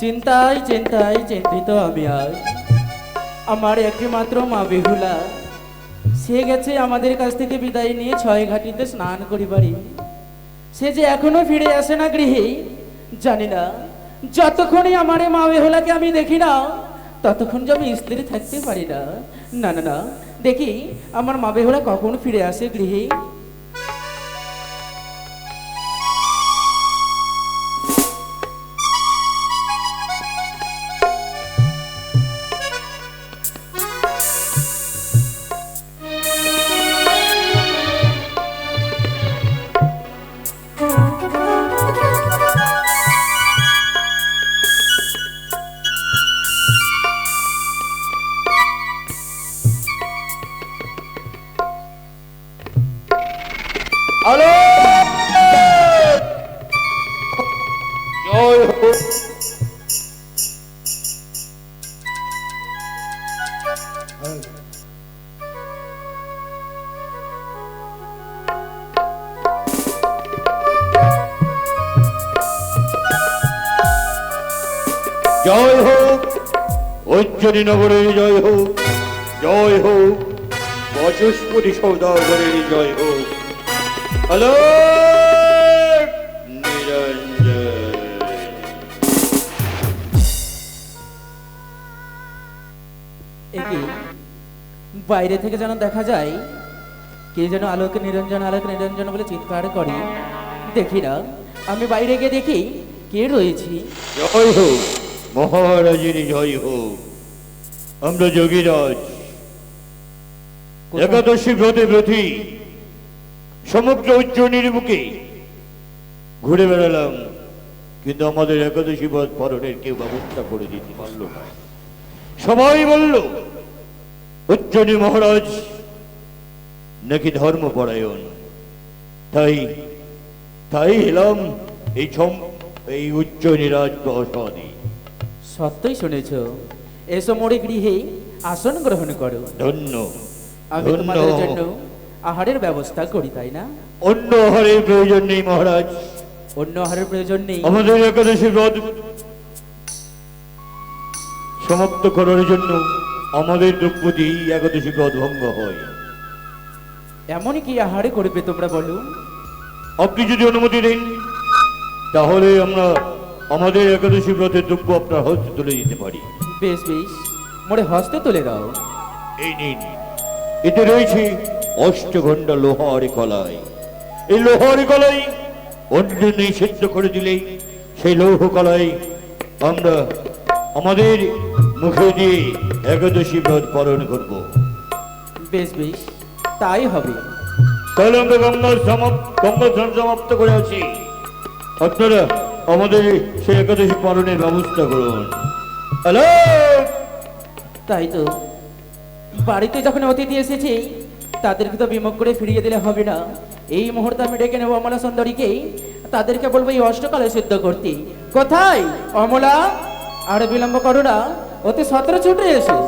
চিন্তায় চিন্তায় চিন্তিত আমি আজ আমার একমাত্র মা বেহুলা। সে গেছে আমাদের কাছ থেকে বিদায় নিয়ে ছয় ঘাটিতে স্নান করিবারি সে যে এখনও ফিরে আসে না গৃহে, জানি না। যতক্ষণই আমার মা বেহুলাকে আমি দেখি না, ততক্ষণ যে আমি স্ত্রী থাকতে পারি না না না। দেখি, আমার মা বেহুলা কখন ফিরে আসে গৃহে? জয় হোক জয় হোক ঐশ্বরী নগরের জয় হোক জয় হোক বচস্পতি সৌদাগরের জয় হোক হ্যালো বাইরে থেকে যেন দেখা যায় কে যেন আলোকে নিরঞ্জন আলোকে নিরঞ্জন বলে চিৎকার করে। দেখি না আমি বাইরে গিয়ে দেখি কে রয়েছি। জয় হোক মহারাজের জয় হোক। আমরা যোগীরাজ? একাদশী ব্রতে ব্রতী। সমগ্র উজ্জয়নীর বুকে ঘুরে বেড়ালাম কিন্তু আমাদের একাদশী ব্রত পালনের কেউ ব্যবস্থা করে দিতে পারল না। সবাই বলল উজ্জয়নী মহারাজ নাকি ধর্মপরায়ণ? তাই তাই এলাম এই এই উজ্জয়নী রাজপ্রসাদে। সত্যই শুনেছ এসো মোড়ে গৃহে আসন গ্রহণ করো। ধন্য আমি তোমাদের জন্য আহারের ব্যবস্থা করি তাই না? অন্য আহারের প্রয়োজন নেই মহারাজ। অন্য আহারের প্রয়োজন নেই। আমাদের একাদশী ব্রত সমাপ্ত করার জন্য আমাদের দিয়েই একাদশী ব্রত ভঙ্গ হয়। এমন কি আহারে করবে তোমরা বলো? আপনি যদি অনুমতি দেন তাহলে আমরা আমাদের একাদশী ব্রতের দ্রব্য আপনার হস্তে তুলে দিতে পারি। বেশ বেশ। মোড়ে হস্তে তুলে দাও। এই নিন। এতে রয়েছে অষ্টঘণ্টা লোহার কলাই এই লোহার কলাই অন্য নিষিদ্ধ করে দিলেই সেই লৌহ কলাই আমরা আমাদের মুখে দিয়ে একাদশী ব্রত পালন করব। বেশ বেশ তাই হবে। তাহলে আমরা গঙ্গার সমাপ্ত গঙ্গা স্নান সমাপ্ত করে আছি। আপনারা আমাদের সেই একাদশী পালনের ব্যবস্থা করুন। হ্যালো? তাই তো। বাড়িতে যখন অতিথি এসেছে তাদেরকে তো বিমুখ করে ফিরিয়ে দিলে হবে না। এই মুহূর্তে আমি ডেকে নেব অমলা সুন্দরীকে। তাদেরকে বলব, এই অষ্টকালে সিদ্ধ করতে। কোথায়? অমলা, আর বিলম্ব করো না। অতি সতেরো ছুটে এসো।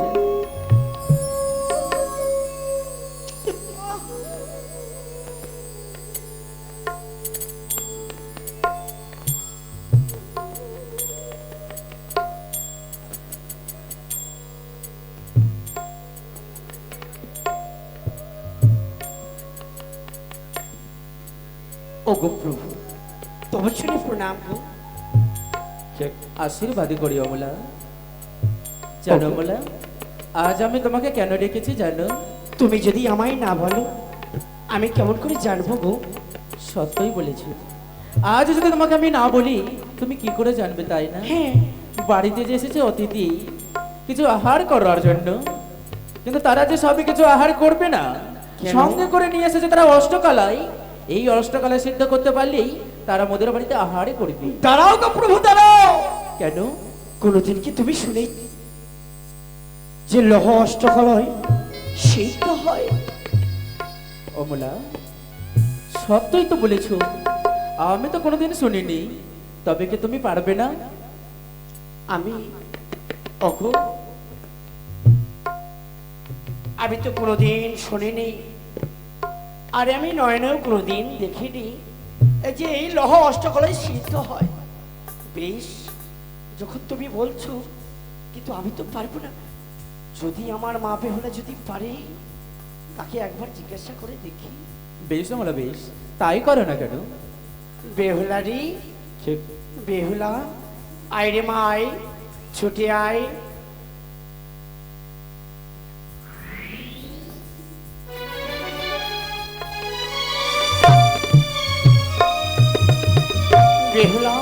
আশীর্বাদী করি অমলা। জানো অমলা আজ আমি তোমাকে কেন ডেকেছি জানো? তুমি যদি আমায় না বলো আমি কেমন করে জানব গো? সত্যই বলেছি। আজ যদি তোমাকে আমি না বলি তুমি কি করে জানবে তাই না? হ্যাঁ। বাড়িতে যে এসেছে অতিথি কিছু আহার করার জন্য। কিন্তু তারা যে সবই কিছু আহার করবে না সঙ্গে করে নিয়ে এসেছে তারা অষ্টকালাই এই অষ্টকালাই সিদ্ধ করতে পারলেই তারা মোদের বাড়িতে আহারে করবে। দাঁড়াও গো প্রভু দাঁড়াও। কেন? কোনোদিন কি তুমি শুনে যে লহ অষ্টকলয় সেই তো হয়। অমলা, সত্যই তো বলেছ, আমি তো কোনোদিন শুনিনি। তবে কি তুমি পারবে না? আমি আমি তো কোনোদিন শুনিনি। আর আমি নয়নেও কোনোদিন দেখিনি। যে এই লহ অষ্টকলয় সিদ্ধ হয়। বেশ যখন তুমি বলছো কিন্তু আমি তো পারব না। যদি আমার মা বেহুলা যদি পারে তাকে একবার জিজ্ঞাসা করে দেখি। বেশ আমলা বেশ। তাই করো না কেন? বেহুলারি বেহুলা আয় রে মা আয়। ছুটে আয়। বেহুলা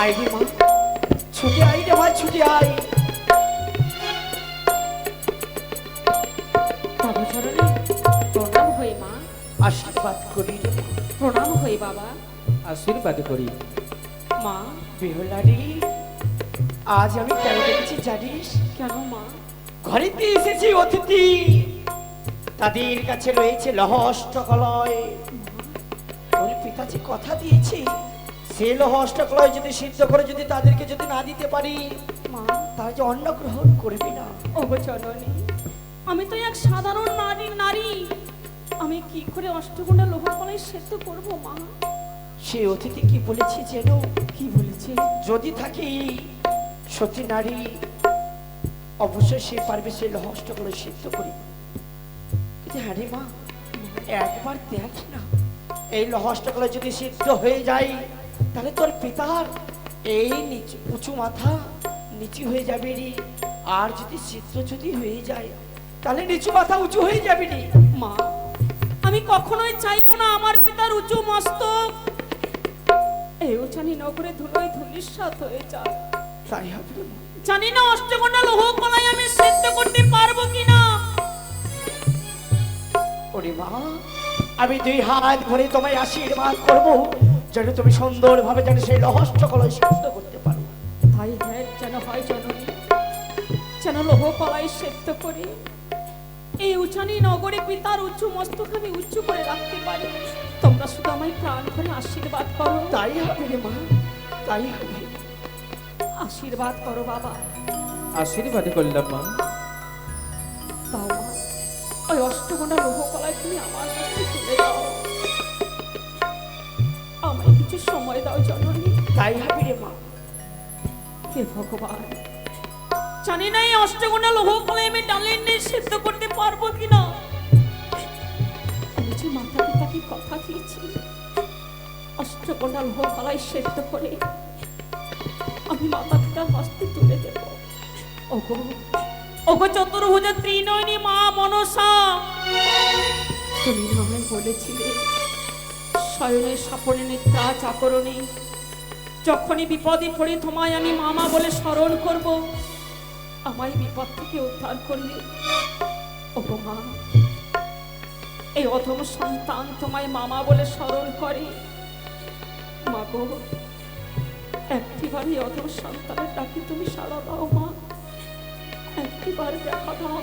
আয় রে মা। আশীর্বাদ করি। প্রণাম হয়ে বাবা। আশীর্বাদ করি। মা। বেহুলারি। আজ আমি কেন দেখছি জানিস? কেন মা? ঘরেতে এসেছি অতিথি। তাদের কাছে রয়েছে লহষ্টকলয়। তোর পিতাজি কথা দিয়েছে। সে লহষ্টকলয় যদি সিদ্ধ করে যদি তাদেরকে যদি না দিতে পারি মা। তারা যে অন্ন গ্রহণ করবি না। ওগো চরণে আমি তো এক সাধারণ নারী নারী। আমি কি করে অষ্টগুণা লোহ কলাই সেদ্ধ করব মা? সে অতিথি কি বলেছে যেন? কি বলেছে? যদি থাকি সতী নারী অবশ্যই সে পারবে সে লহষ্টকলয় সিদ্ধ করি কিন্তু হ্যাঁ মা একবার দেখ না। এই লহষ্টকলয় যদি সিদ্ধ হয়ে যায় তাহলে তোর পিতার এই নিচু উঁচু মাথা নিচু হয়ে যাবে রে। আর যদি সিদ্ধ যদি হয়ে যায় তাহলে নিচু মাথা উঁচু হয়ে যাবে রে। মা আমি কখনোই চাইব না আমার পিতার উঁচু মস্তক। এই উচানি নগরে ধুলোয় ধুলিস্বাদ হয়ে যায়। তাই হবে জানি না অষ্টগুণা লোহ কলাই আমি সেদ্ধ করতে পারব কিনা। ওরে মা আমি দুই হাত ভরে তোমায় আশীর্বাদ করব যেন তুমি সুন্দরভাবে যেন সেই রহস্যকলয় সিদ্ধ করতে পারো। তাই হ্যাঁ যেন হয় জননী যেন লোহ কলাই সেদ্ধ করে। এই উচানি নগরে পিতার উচ্চ মস্তক আমি উঁচু করে রাখতে পারি। তোমরা শুধু আমায় প্রাণ করে আশীর্বাদ করো। তাই হবে রে মা তাই হবে। আশীর্বাদ করো বাবা। আশীর্বাদ করলাম মা। মা ওই অষ্টগোনা লোহ কলাই তুমি আমার কাছে তুলে দাও আমায় কিছু সময় দাও জননী। তাই হবে রে মা। হে ভগবান জানি না এই অষ্টগুণা লোহ কলাই আমি ডালের নিয়ে সিদ্ধ করতে পারব কিনা? আমি যে মাতা পিতাকে কথা দিয়েছি, অষ্টগুণা লোহ কলাই সিদ্ধ করে আমি মাতা পিতার হস্তে তুলে দেব। ওগো ওগো চতুর্ভুজা ত্রিনয়নী মা মনসা। তুমি আমায় বলেছিলে, শয়নে স্বপনে নিত্যা চাকরণে। যখনই বিপদে পড়ে তোমায় আমি মামা বলে স্মরণ করব। আমায় বিপদ থেকে উদ্ধার করলে। ও মা, এই অধম সন্তান তোমায় মামা বলে স্মরণ করে। মা গো, একটিবার এই অধম সন্তানের ডাকে তুমি সাড়া দাও, মা। একটিবার দেখা দাও।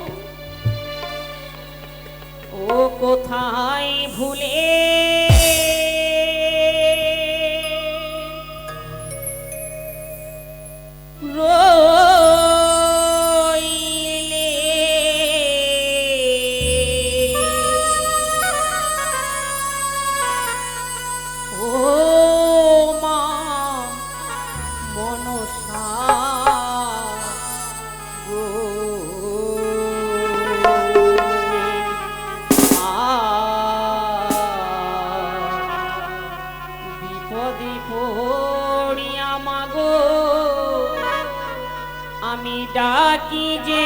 ও কোথায় ভুলে আমি ডাকি যে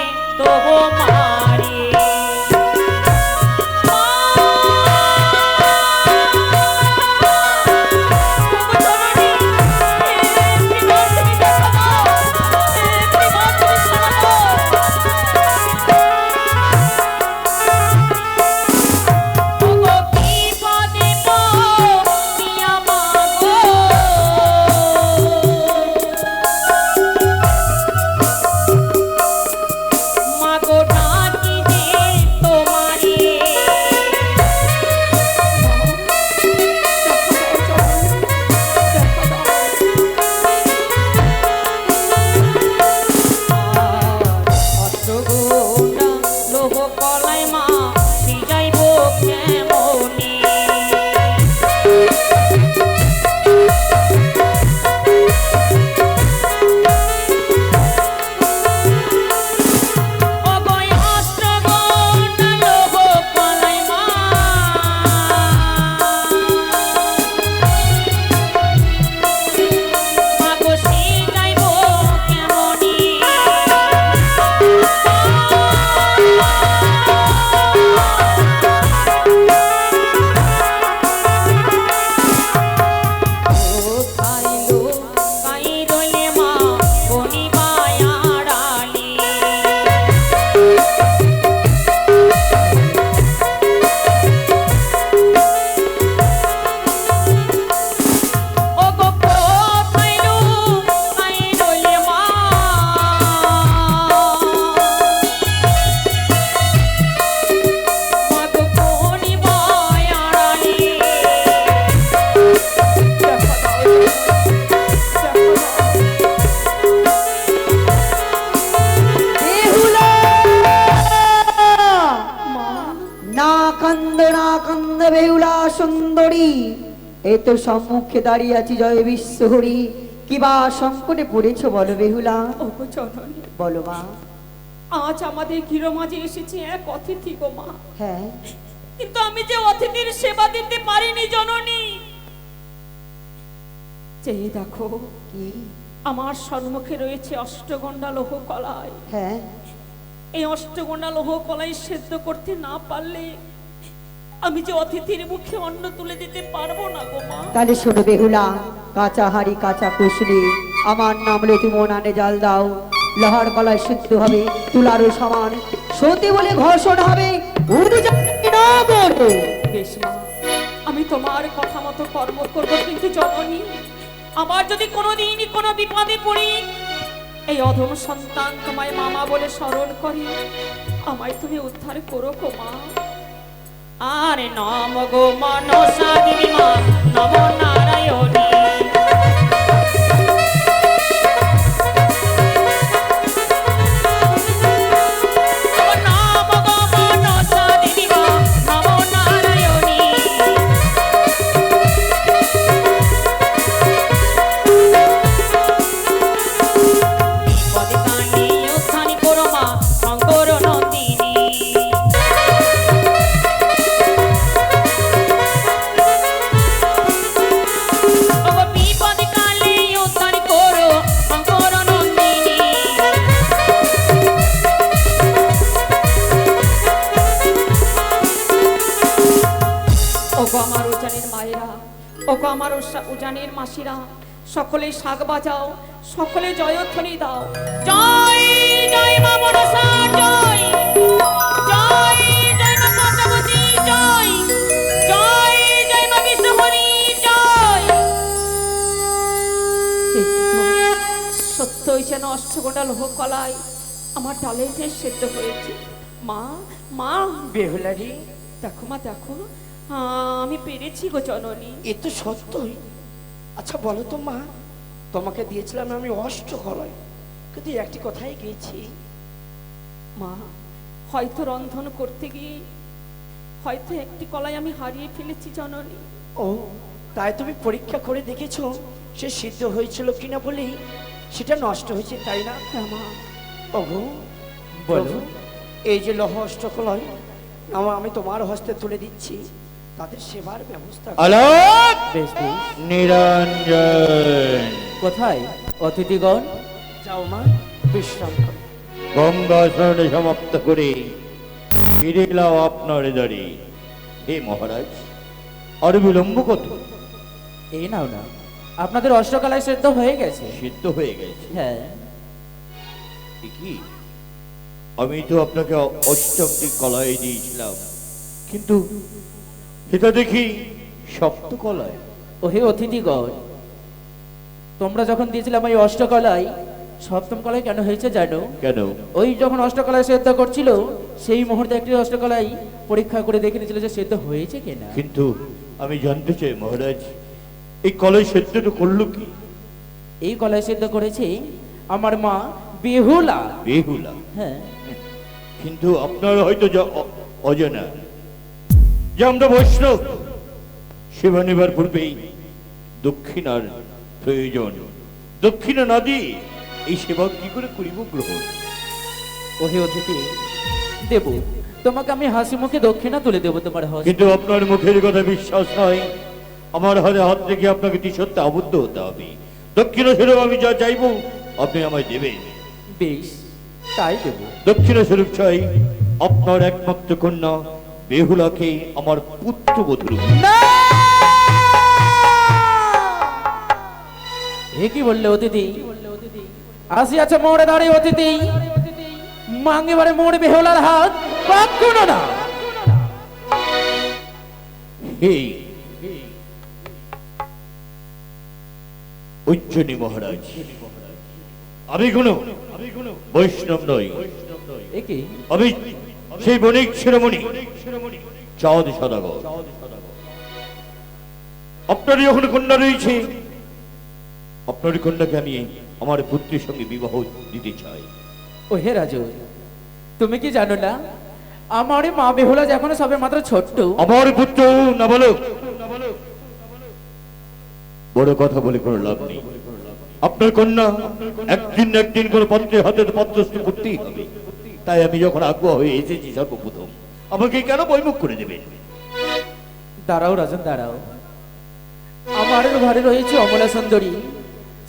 এই তো সম্মুখে দাঁড়িয়ে আছি জয় বিশ্বহরি কিবা সংকটে পড়েছ বলো বেহুলা? বলো মা। আজ আমাদের গৃহমাঝে এসেছে এক অতিথি গো মা। হ্যাঁ। কিন্তু আমি যে অতিথির সেবা দিতে পারিনি জননী। চেয়ে দেখো কি? আমার সম্মুখে রয়েছে অষ্টগন্ডা লোহ কলাই। হ্যাঁ। এই অষ্টগোনা লোহ কলাই সেদ্ধ করতে না পারলে আমি যে অতিথির মুখে অন্ন তুলে দিতে পারব না গো মা। তাহলে শোনো বেহুলা কাঁচা হাড়ি কাঁচা কুশলি আমার নাম লে তুমি মনানে জাল দাও। লোহার গলায় সিদ্ধ হবে তুলারও সমান। সতী বলে ঘর্ষণ হবে বেশ মা আমি তোমার কথা মতো কর্ম করব কিন্তু জননী আমার যদি কোনোদিনই কোনো বিপদে পড়ি এই অধম সন্তান তোমায় মামা বলে স্মরণ করে। আমায় তুমি উদ্ধার করো গো মা। আরে নম গো মনসা দেবী মা নম নারায়ণী। সকলে শাক বাজাও, সকলে জয়ধ্বনি দাও। সত্যই যেন অষ্টগোটা লোহ কলাই আমার ডালে সেদ্ধ হয়েছে। মা মা, বেহুলারি। দেখো মা, দেখো। আমি পেরেছি গো জননী। এ তো সত্যই। আচ্ছা বলো তো মা তোমাকে দিয়েছিলাম আমি অষ্ট কলয় কিন্তু একটি কথাই গেছি মা হয়তো রন্ধন করতে গিয়ে হয়তো একটি কলাই আমি হারিয়ে ফেলেছি জননী। ও তাই তুমি পরীক্ষা করে দেখেছ সে সিদ্ধ হয়েছিল কিনা বলেই? সেটা নষ্ট হয়েছে তাই না? মা। ওগো বলো। এই যে লহ অষ্টকলয় আমার আমি তোমার হস্তে তুলে দিচ্ছি। তাদের সেবার ব্যবস্থা আলোক বেশ বেশ। নিরঞ্জন। কোথায়? অতিথিগণ? যাও মা বিশ্রাম করো। গঙ্গা স্নান সমাপ্ত করে ফিরে আপনার দাঁড়ি হে মহারাজ আর বিলম্ব কত? এই নাও না আপনাদের অষ্টকালায় সেদ্ধ হয়ে গেছে। সিদ্ধ হয়ে গেছে? হ্যাঁ। কি? আমি তো আপনাকে অষ্টমটি কলায় দিয়েছিলাম কিন্তু এটা দেখি সপ্ত কলায় ও হে অতিথিগণ তোমরা যখন দিয়েছিলাম ওই অষ্টকলাই সপ্তম কলাই কেন হয়েছে জানো? কেন? ওই যখন অষ্টকলাই সেদ্ধ করছিল সেই মুহূর্তে একটি অষ্টকলাই পরীক্ষা করে দেখে নিয়েছিল যে সেদ্ধ হয়েছে কিনা। কিন্তু আমি জানতে চাই মহারাজ এই কলাই সেদ্ধটা করল কি? এই কলায় সেদ্ধ করেছে আমার মা বেহুলা। বেহুলা? হ্যাঁ। কিন্তু আপনার হয়তো অজানা। যে আমরা বৈষ্ণব সেবা নেবার পূর্বেই দক্ষিণার প্রয়োজন। দক্ষিণা না দিয়ে এই সেবা কি করে করিব গ্রহণ? ও হে অতিথি দেব তোমাকে আমি হাসি মুখে দক্ষিণা তুলে দেবো তোমার হস্তে কিন্তু আপনার মুখের কথা বিশ্বাস নয়। আমার হাতে হাত রেখে আপনাকে সত্যি আবদ্ধ হতে হবে। দক্ষিণা স্বরূপ আমি যা চাইব আপনি আমায় দেবেন। বেশ তাই দেবো। দক্ষিণা স্বরূপ চাই আপনার একমাত্র কন্যা বেহুলাকে আমার পুত্রবধূ এ কি বললে অতিথি? আসি আছে মোড়ে দাঁড়িয়ে অতিথি। মাঙ্গে বারে মোড়ে বেহলার হাত কখনো না। উজ্জনী মহারাজ আমি কোনো বৈষ্ণব নই। আমি সেই বণিক শিরোমণি চাঁদ সদাগর। আপনারই যখন কন্যা রয়েছে। আপনার কন্যাকে আমি আমার পুত্রের সঙ্গে বিবাহ দিতে চাই। ও হে রাজু তুমি কি জানো না আমার মা বেহুলা যখন সবে মাত্র ছোট্ট। আমার পুত্র না বলো বড় কথা বলে কোনো লাভ নেই। আপনার কন্যা একদিন একদিন করে পত্রের হাতে তো পত্রস্থ করতেই হবে। তাই আমি যখন আগ্রহ হয়ে এসেছি সর্বপ্রথম আমাকে কেন বৈমুখ করে দেবে? দাঁড়াও রাজন দাঁড়াও। আমার ঘরে রয়েছে অমলা সুন্দরী।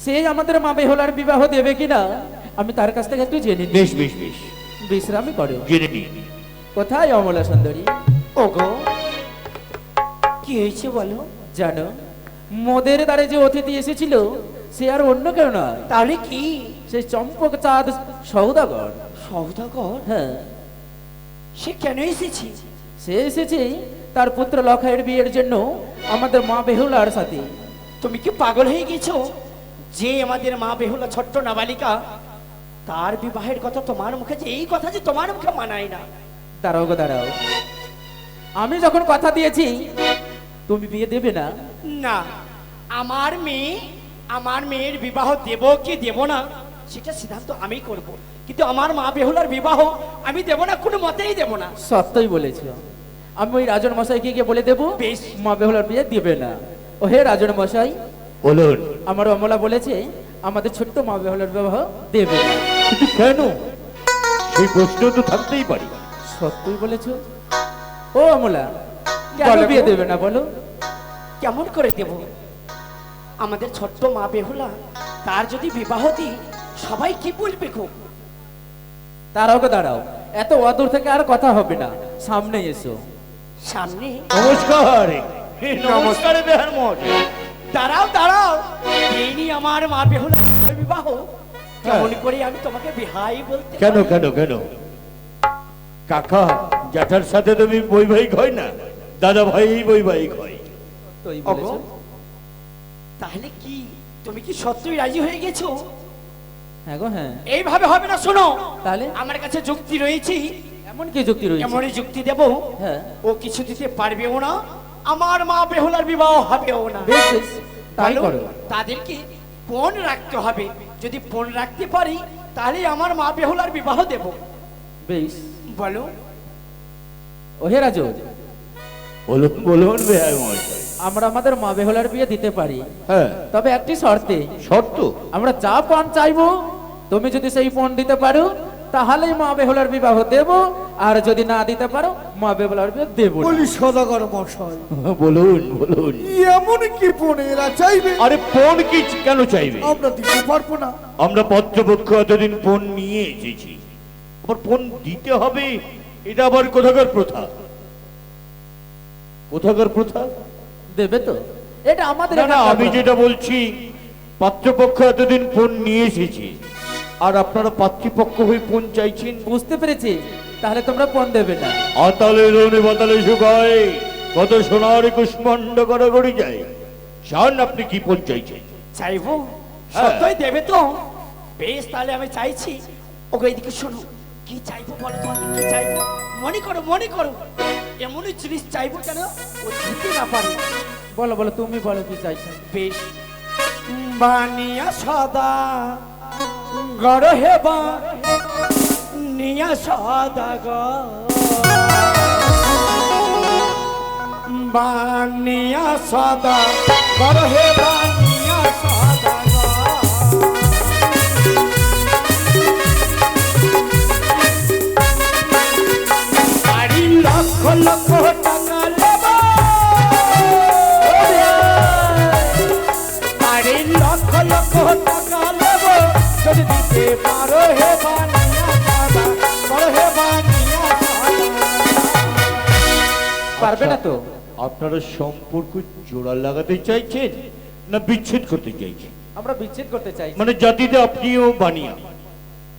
সে আমাদের মা বেহলার বিবাহ দেবে কিনা? আমি তার কাছ থেকে একটু জেনে বেশ বেশ বেশ। বিশ্রামই করো। জেনে নিন কোথায় অমলা সুন্দরী? ওগো কি হয়েছে বলো? জানো মোদের দ্বারে যে অতিথি এসেছিল সে আর অন্য কেউ নয়। তাহলে কি? সেই চম্পক চাঁদ সৌদাগর। সৌদাগর হ্যাঁ। সে কেন এসেছে? সে এসেছে তার পুত্র লখাইয়ের বিয়ের জন্য আমাদের মা বেহুলার সাথে। তুমি কি পাগল হয়ে গেছো? যে আমাদের মা বেহুলা ছোট্ট নাবালিকা তার বিবাহের কথা তোমার মুখে যে এই কথা যে তোমার মুখে মানায় না। দাঁড়াও গো দাঁড়াও। আমি যখন কথা দিয়েছি তুমি বিয়ে দেবে না? না আমার মেয়ে আমার মেয়ের বিবাহ দেব কি দেব না সেটা সিদ্ধান্ত আমি করব। কিন্তু আমার মা বেহুলার বিবাহ আমি দেব না কোনো মতেই দেব না। সত্যই বলেছ। আমি ওই রাজন মশাইকে গিয়ে বলে দেবো বেশ। মা বেহুলার বিয়ে দিবে না। ও হে রাজন মশাই বলুন। আমার অমলা বলেছে আমাদের ছোট্ট মা বেহুলার বিবাহ দেবে না। কেন? সেই প্রশ্ন তো থাকতেই পারি। সত্যই বলেছ। ও অমলা কেন বিয়ে দেবে না বলো? কেমন করে দেব? আমাদের ছোট্ট মা বেহুলা তার যদি বিবাহ দিই সবাই কি বলবে গো? তারাও গো দাঁড়াও। এত অদূর থেকে আর কথা হবে না। সামনে এসো। সামনে? নমস্কার। নমস্কার বেহার দাঁড়াও দাঁড়াও। এই আমার মা বেহুলা বিবাহ কেমন করে আমি তোমাকে বিহাই বলতে কেন কেন কেন? কাকা জ্যাঠার সাথে তুমি বৈবাহিক হয় না? দাদা ভাই বৈবাহিক হয়। তোই ওগো, বলেছ তাহলে কি তুমি কি সত্যই রাজি হয়ে গেছো? হ্যাঁ গো হ্যাঁ। এইভাবে হবে না শোনো। তাহলে? আমার কাছে যুক্তি রয়েছে। এমন কি যুক্তি রয়েছে? এমনই যুক্তি দেব? হ্যাঁ। ও কিছু দিতে পারবেও না আমার মা বেহুলার বিবাহ হবেও না। বেশ তাই বলো, করো। তাদেরকে পণ রাখতে হবে। যদি পণ রাখতে পারি তাহলে আমার মা বেহুলার বিবাহ দেব। বেশ। বলো। ও হে রাজু বলুন বলুন আমরা আমাদের মা বেহুলার বিয়ে দিতে পারি। হ্যাঁ। তবে একটি শর্তে শর্ত? আমরা যা পান চাইব তুমি যদি সেই পণ দিতে পারো তাহলেই মা বেহুলার বিবাহ দেব। আর যদি না দিতে পারো মা বেহুলার বিয়ে দেব বলি সদাগর মশাই। বলুন বলুন। এমন কি পনেরা চাইবে? আরে পণ কি কেন চাইবে? আমরা দিতে পারব না। আমরা পত্রপক্ষ এতদিন পণ নিয়ে এসেছি। আবার পণ দিতে হবে এটা আবার কোথাকার প্রথা? কোথাকার প্রথা? দেবে তো। এটা আমাদের না আমি যেটা বলছি পাত্রপক্ষ এতদিন ফোন নিয়ে এসেছি। আর আপনারা পাত্রীপক্ষ হয়ে পণ চাইছেন? বুঝতে পেরেছি। তাহলে তোমরা পণ দেবে না? আতালে রনে বাতালে শুকায় কত সোনার কুষ্মান্ড গড়াগড়ি যায়। শান আপনি কি পণ চাইছেন? চাইব? হ্যাঁ। সত্যই দেবে তো। বেশ তাহলে আমি চাইছি। ওকে এদিকে শোনো। কি চাইব বলো তো? কি চাইব? মনে করো মনে করো। এমনই জিনিস চাইব কেন ও দিতে না পারে। বলো বলো তুমি বলো কি চাইছো? বেশ। বানিয়া সদা গড় হেবা। নিয়া সদা গ। বানিয়া সদা গড় হেবা নিয়া সদা লক্ষ লক্ষ পারবে না তো? আপনারা সম্পর্ক জোড়া লাগাতে চাইছেন না বিচ্ছেদ করতে চাইছেন? আমরা বিচ্ছেদ করতে চাই মানে জাতিতে আপনিও বানিয়া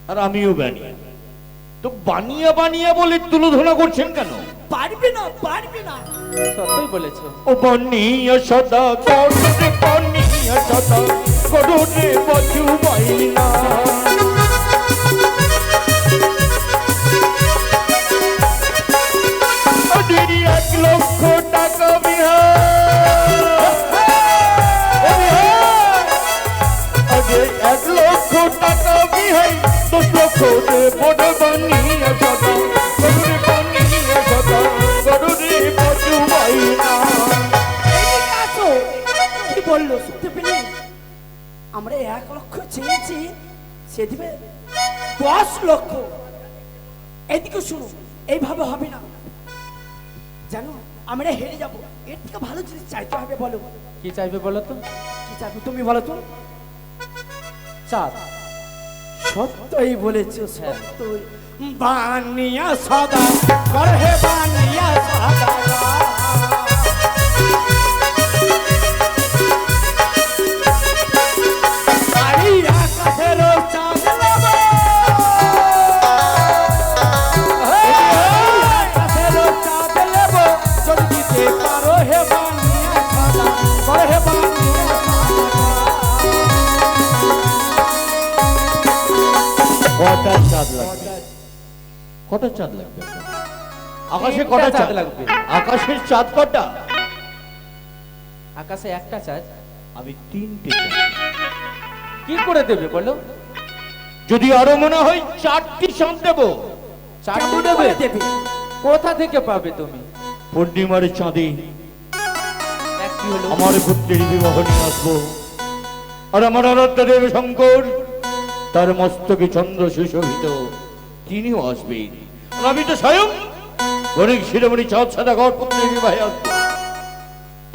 আর আমিও বানিয়া। তো বানিয়া বানিয়া বলে তুলোধনা করছেন কেন? পারবে না পারবে না। সত্যই বলেছ। ও বানিয়া সদা করুণে বানিয়া সদা করুণে বচু বাইনা দশ বড় বানিয়া সদা করুণে বানিয়া সদা করুণে বচু বাইনা কি বলল? শুনতে পেলে? এক লক্ষ চেয়েছি সে দিবে দশ লক্ষ। এদিকে শুনো এইভাবে হবে না। জানো আমরা হেরে যাব। এর থেকে ভালো জিনিস চাইতে হবে বলো। কি চাইবে বলো তো? কি চাইবে তুমি বলো তো? চাঁদ। সত্যই বলেছ সত্যই। বানিয়া সদা করে বানিয়া সদা। চাঁদ লাগবে। কটা চাঁদ লাগবে? আকাশে কটা চাঁদ লাগবে। আকাশের চাঁদ কটা? আকাশে একটা চাঁদ। আমি তিনটে কি করে দেবে বলো? যদি আরও মনে হয় চারটি চাঁদ দেবো। কেমন দেবে? কোথা থেকে পাবে তুমি? পূর্ণিমার চাঁদে। আমার পুত্রের বিবাহ নিয়ে আসব। আর আমার আরাধ্য দেব শঙ্কর তার মস্তকে চন্দ্র সুশোভিত। তিনিও আসবেন আমি তো স্বয়ং গণিক শিরোমণি চাঁদ সাদা গড় পুত্রের বিবাহে আসব।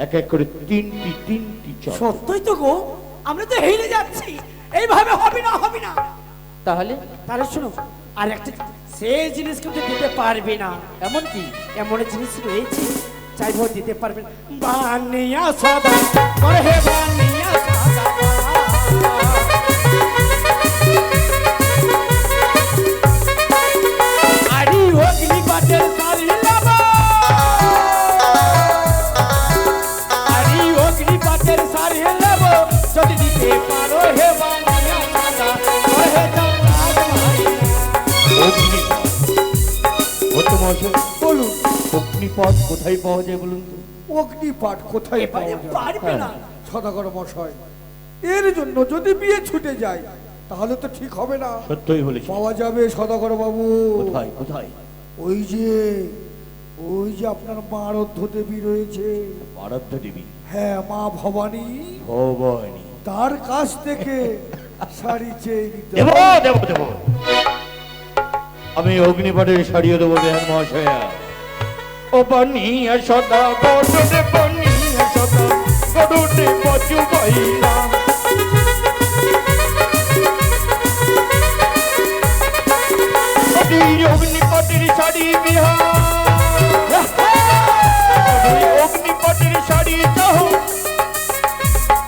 এক এক করে তিনটি তিনটি চাঁদ সত্যই তো গো আমরা তো হেরে যাচ্ছি। এইভাবে হবে না হবে না। তাহলে? তাহলে শোনো আর একটা সেই জিনিস কিন্তু দিতে পারবে না। এমন কি? এমন জিনিস রয়েছে চাইব দিতে পারবে না। বানিয়া সদা করে হে বানিয়া। যদি দিতে পারো হে বানিয়া সদা হে চাঁদ। ভাই অগ্নিপথ। ভট্ট মহাশয় বলুন। অগ্নিপথ কোথায় পাওয়া যায় বলুন তো? অগ্নিপাঠ কোথায় পাওয়া যায়? পারবে না। সদাগর মশাই এর জন্য যদি বিয়ে ছুটে যায় তাহলে তো ঠিক হবে না। সত্যই বলেছি পাওয়া যাবে সদাগর বাবু। কোথায় কোথায়? ওই যে ওই যে আপনার মারধ্য দেবী রয়েছে। আরাধ্য দেবী। হ্যাঁ মা ভবানী। ভবানী। তার কাছ থেকে শাড়ি চেয়ে নিতে দেব দেব দেব। আমি অগ্নিপাঠের সারিয়ে দেবো দেন মহাশয়া। ও বানিয়া সদা গডে বানিয়া সদা গডে পচু বাইলা। অগ্নিপটের শাড়ি বিহার।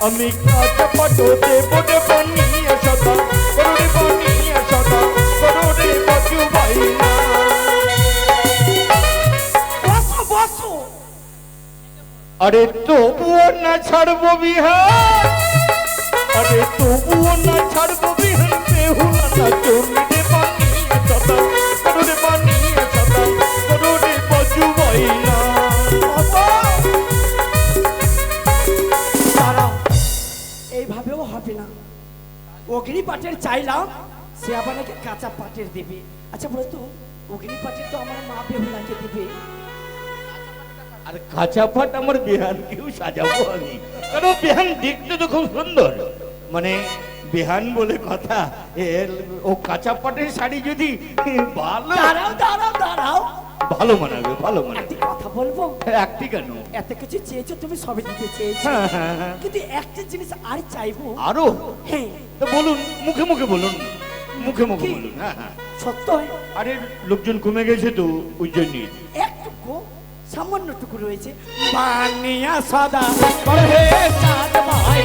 আমি কাজ পাটো দেবরে বানিয়ে সদা করুণে বানিয়ে সদা করুণে বাজু বাইনা বসো বসো। আরে তবুও না ছাড়বো বিহার। আরে তবুও না ছাড়বো বিহার বেহুলা না চন্ডে অগ্নি পাটের চাইলাম সে আবার নাকি কাঁচা পাটের দেবে। আচ্ছা বলো তো অগ্নি পাটের তো আমার মা বেহুলাকে দেবে। আর কাঁচা পাট আমার বিহানকেও সাজাবো আমি। কারণ বিহান দেখতে তো খুব সুন্দর। মানে বিহান বলে কথা ও কাঁচা পাটের শাড়ি যদি ভালো। দাঁড়াও দাঁড়াও দাঁড়াও। ভালো মানাবে ভালো মানাবে একটি কথা বলব? একটি কেন? এত কিছু চেয়েছো তুমি সবই দিতে চেয়েছো। হ্যাঁ, হ্যাঁ, হ্যাঁ। কিন্তু একটা জিনিস আর চাইব? আরও? হ্যাঁ। তো বলুন মুখে মুখে বলুন। মুখে মুখে বলুন হ্যাঁ হ্যাঁ। সত্য? আরে লোকজন কমে গেছে তো ওই জন্যই একটুকু সামান্যটুকু রয়েছে। বানিয়া সাদা করে চাঁদ ভাই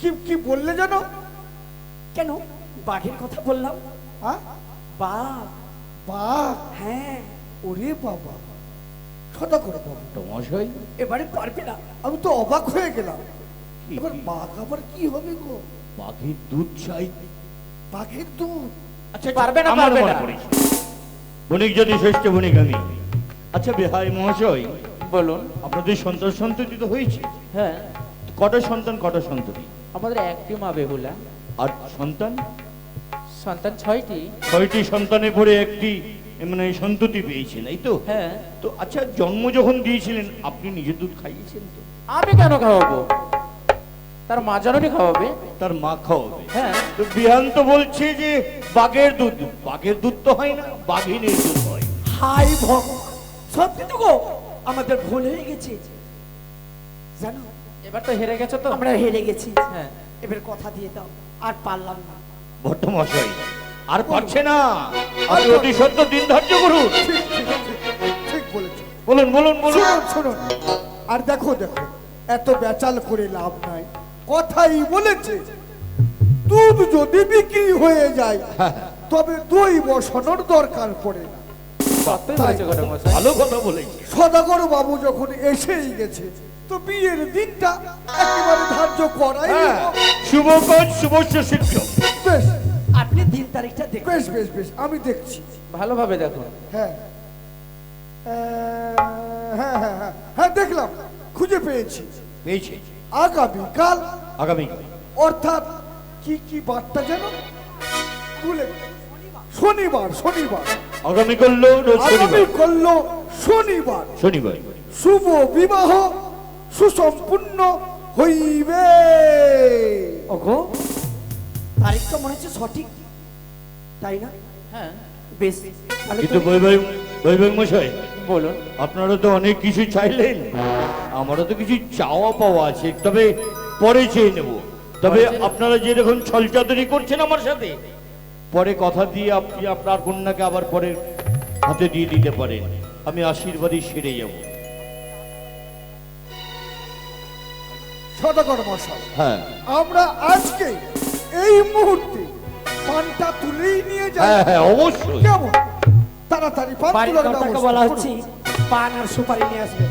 কি কি বললে জানো? কেন? বাঘের কথা বললাম। বাঘ। বাঘ? হ্যাঁ। ওরে বাবা। সদাগর বাবু। টমাশাই এবারে পারবে না। আমি তো অবাক হয়ে গেলাম। এবার বাঘ আবার কি হবে গো? বাঘের দুধ চাই। বাঘের দুধ? আচ্ছা পারবে না, পারবে না। বণিক যদি শ্রেষ্ঠ বণিক আমি। আচ্ছা বেহাই মহাশয় বলুন। আপনাদের সন্তান সন্ততি তো হয়েছে? হ্যাঁ। কটা সন্তান কটা সন্ততি? আমাদের একটি মা বেহুলা। আর সন্তান? সন্তান ছয়টি। ছয়টি সন্তানের পরে একটি মানে সন্ততি পেয়েছেন এই তো? হ্যাঁ। তো আচ্ছা জন্ম যখন দিয়েছিলেন আপনি নিজে দুধ খাইয়েছেন তো? আমি কেন খাওয়াবো? তার মা জননী খাওয়াবে? তার মা খাওয়াবে। হ্যাঁ। তো বিহান তো বলছে যে বাঘের দুধ বাঘের দুধ তো হয় না বাঘিনীর দুধ হয়। হাই ভগবান সত্যি তো গো আমাদের ভুল হয়ে গেছে। জানো এবার তো হেরে গেছো তো। আমরা হেরে গেছি। হ্যাঁ। এবার কথা দিয়ে দাও আর পারলাম না। ভট্টমশাই আর পারছে না। আপনি অতি সত্য দিন ধার্য করুন। ঠিক বলেছ। বলুন বলুন বলুন। শুনুন। আর দেখো দেখো এত বেচাল করে লাভ নাই। কথাই বলেছে। দুধ যদি বিক্রি হয়ে যায় তবে দই বসানোর দরকার পড়ে না। ভালো কথা বলেছে। সদাগর বাবু যখন এসেই গেছে তো বিয়ের দিনটা একেবারে ধার্য করাই হ্যাঁ শুভ কাজ শুভস্য সিদ্ধ বেশ। আপনি দিন তারিখটা দেখুন। বেশ বেশ বেশ আমি দেখছি। ভালোভাবে দেখো হ্যাঁ। হ্যাঁ হ্যাঁ হ্যাঁ হ্যাঁ দেখলাম। খুঁজে পেয়েছি। পেয়েছে। আগামীকাল আগামী অর্থাৎ কি কি বার্তা যেন ভুলে শনিবার শনিবার। আগামী করল আগামী করল শনিবার। শনিবার। শুভ বিবাহ সুসম্পূর্ণ হইবে। ওগো তারিখটা মনে হচ্ছে সঠিক? তাই না? হ্যাঁ। বেশ তাহলে কিন্তু বৈবাহিক বৈবাহিক মশাই বলুন। আপনারা তো অনেক কিছু চাইলেন। আমারও তো কিছু চাওয়া পাওয়া আছে। তবে পরে চেয়ে নেব। তবে? আপনারা যেরকম ছলচাতুরি করছেন আমার সাথে পরে কথা দিয়ে আপনি আপনার কন্যাকে আবার পরে হাতে দিয়ে দিতে পারেন। আমি আশীর্বাদই সেরে যাব। হ্যাঁ। আমরা আজকে এই মুহূর্তে পানটা তুলেই নিয়ে যাই। হ্যাঁ হ্যাঁ অবশ্যই। কেমন? তাড়াতাড়ি পান বলা হচ্ছে পান আর সুপারি নিয়ে আসবে।